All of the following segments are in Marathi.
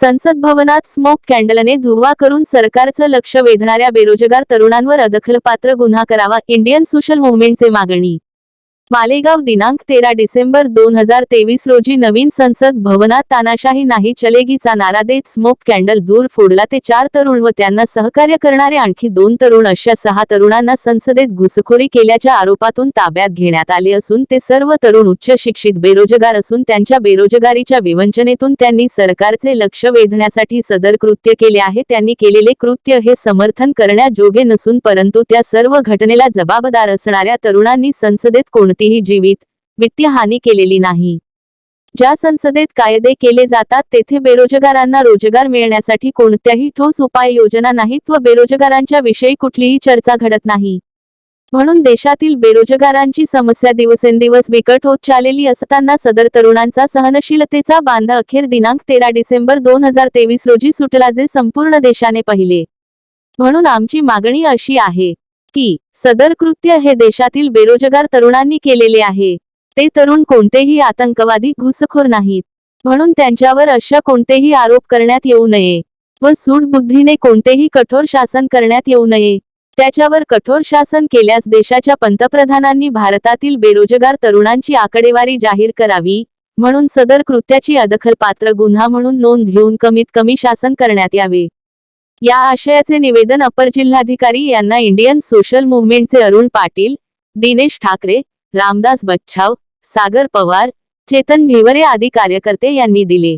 संसद भवनात स्मोक कॅन्डलने धुवा करून सरकारचं लक्ष वेधणाऱ्या बेरोजगार तरुणांवर अदखलपात्र गुन्हा करावा इंडियन सोशल मुव्हमेंटचे मागणी. मालेगाव दिनांक तेरा डिसेंबर दोन हजार तेवीस रोजी नवीन संसद भवनात तानाशाही नाही चलेगीचा नारा देत स्मोक कॅन्डल दूर फोडला ते चार तरुण व त्यांना सहकार्य करणारे आणखी दोन तरुण अशा सहा तरुणांना संसदेत घुसखोरी केल्याच्या आरोपातून ताब्यात घेण्यात आले असून ते सर्व तरुण उच्च शिक्षित बेरोजगार असून त्यांच्या बेरोजगारीच्या विवंचनेतून त्यांनी सरकारचे लक्ष वेधण्यासाठी सदर कृत्य केले आहे. त्यांनी केलेले कृत्य हे समर्थन करण्याजोगे नसून परंतु त्या सर्व घटनेला जबाबदार असणाऱ्या तरुणांनी संसदेत कोणतीही जीवित वित्तीय हानी केलेली नाही. ज्या संसदेत कायदे केले जातात तेथे बेरोजगारांना रोजगार मिळण्यासाठी कोणत्याही ठोस उपाययोजना नाहीत व बेरोजगारांच्या विषयी कुठलीही चर्चा घडत नाही. म्हणून देशातील बेरोजगारांची समस्या दिवसेंदिवस बिकट होत चाललेली असताना सदर तरुणांचा सहनशीलतेचा बांध अखेर दिनांक तेरा डिसेंबर दोन हजार तेवीस रोजी सुटला जे संपूर्ण देशाने पाहिले. म्हणून आमची मागणी अशी आहे. की सदर कृत्य हे देशातील बेरोजगार तरुणांनी केलेले आहे. ते तरुण कोणतेही आतंकवादी घुसखोर नाहीत. म्हणून त्यांच्यावर अशा कोणतेही आरोप करण्यात येऊ नये. व सूडबुद्धीने कोणतेही कठोर शासन करण्यात येऊ नये. त्याच्यावर कठोर शासन केल्यास देशाच्या पंतप्रधानांनी भारतातील बेरोजगार तरुणांची आकडेवारी जाहीर करावी. म्हणून सदर कृत्याची अदखलपात्र गुन्हा म्हणून नोंद घेऊन कमीत कमी शासन करण्यात यावे. या आशयाचे निवेदन अपर जिल्हाधिकारी यांना इंडियन सोशल मुव्हमेंटचे अरुण पाटील दिनेश ठाकरे रामदास बच्छाव सागर पवार चेतन भिवरे आदी कार्यकर्ते यांनी दिले.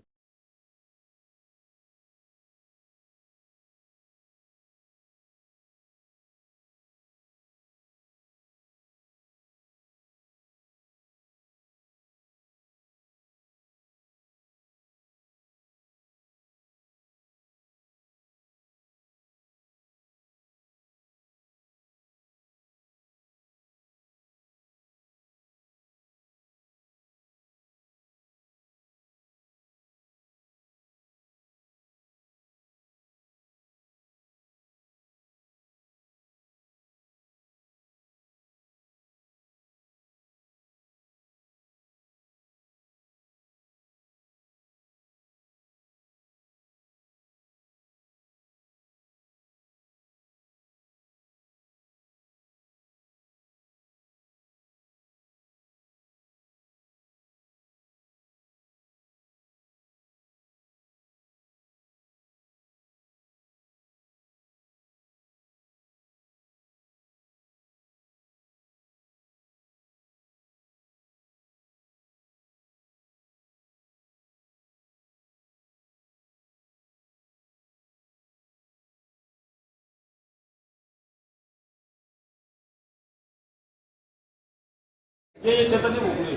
ये ये चैतन्य मोकळे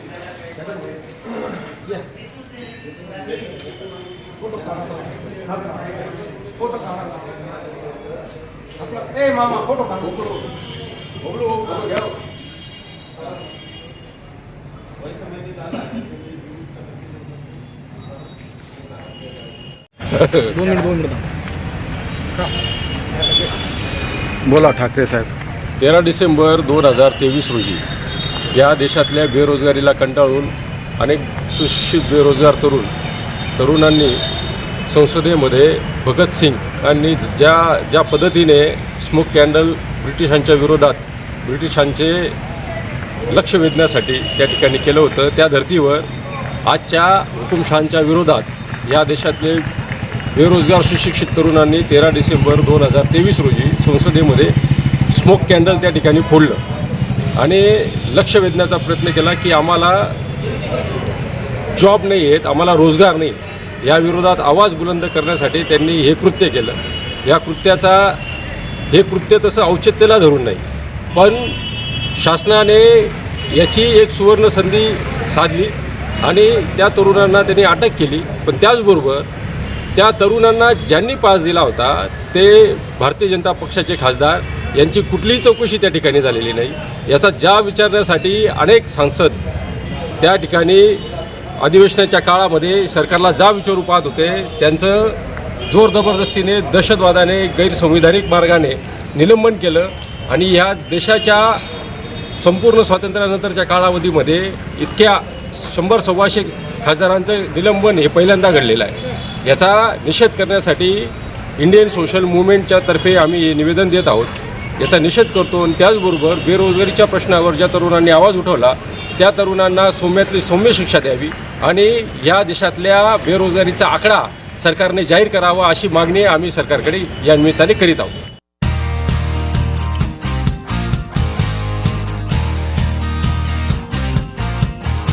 फ़ोटो काढा आपला ए मामा फ़ोटो काढा मोकळो मोकळो मोकळो घ्या दोन मिनिट दोन मिनिट बोला ठाकरे साहेब। तेरा डिसेंबर दोन हज़ार तेवीस रोजी। या देशातल्या बेरोजगारीला कंटाळून अनेक सुशिक्षित बेरोजगार तरुण तरुणांनी संसदेमध्ये भगतसिंग यांनी ज्या ज्या पद्धतीने स्मोक कॅन्डल ब्रिटिशांच्या विरोधात ब्रिटिशांचे लक्ष वेधण्यासाठी त्या ठिकाणी केलं होतं त्या धर्तीवर आजच्या हुकुमशहांच्या विरोधात या देशातले बेरोजगार सुशिक्षित तरुणांनी तेरा डिसेंबर दोन हजार तेवीस रोजी संसदेमध्ये स्मोक कॅन्डल त्या ठिकाणी फोडलं. आणि लक्ष वेधण्याचा प्रयत्न केला की आम्हाला जॉब नाही आहेत आम्हाला रोजगार नाही या विरोधात आवाज बुलंद करण्यासाठी त्यांनी हे कृत्य केलं. या कृत्याचा हे कृत्य तसं औचित्याला धरून नाही. पण शासनाने याची एक सुवर्ण संधी साधली आणि त्या तरुणांना त्यांनी अटक केली. पण त्याचबरोबर त्या तरुणांना ज्यांनी पास दिला होता ते भारतीय जनता पक्षाचे खासदार यांची कुठलीही चौकशी त्या ठिकाणी झालेली नाही. याचा ज्या विचारण्यासाठी अनेक सांसद त्या ठिकाणी अधिवेशनाच्या काळामध्ये सरकारला जा विचारू पाहत होते. त्यांचं जोर जबरदस्तीने दहशतवादाने गैरसंविधानिक मार्गाने निलंबन केलं आणि ह्या देशाच्या संपूर्ण स्वातंत्र्यानंतरच्या कालावधीमध्ये इतक्या शंभर सव्वाशे खासदारांचं निलंबन हे पहिल्यांदा घडलेलं आहे. याचा निषेध करण्यासाठी इंडियन सोशल मुवमेंटच्या तर्फे आम्ही हे निवेदन देत आहोत. याचा निषेध करतो आणि त्याचबरोबर बेरोजगारीच्या प्रश्नावर ज्या तरुणांनी आवाज उठवला त्या तरुणांना सौम्यातली सौम्य शिक्षा द्यावी आणि या देशातल्या बेरोजगारीचा आकडा सरकारने जाहीर करावा अशी मागणी आम्ही सरकारकडे या निमित्ताने करीत आहोत.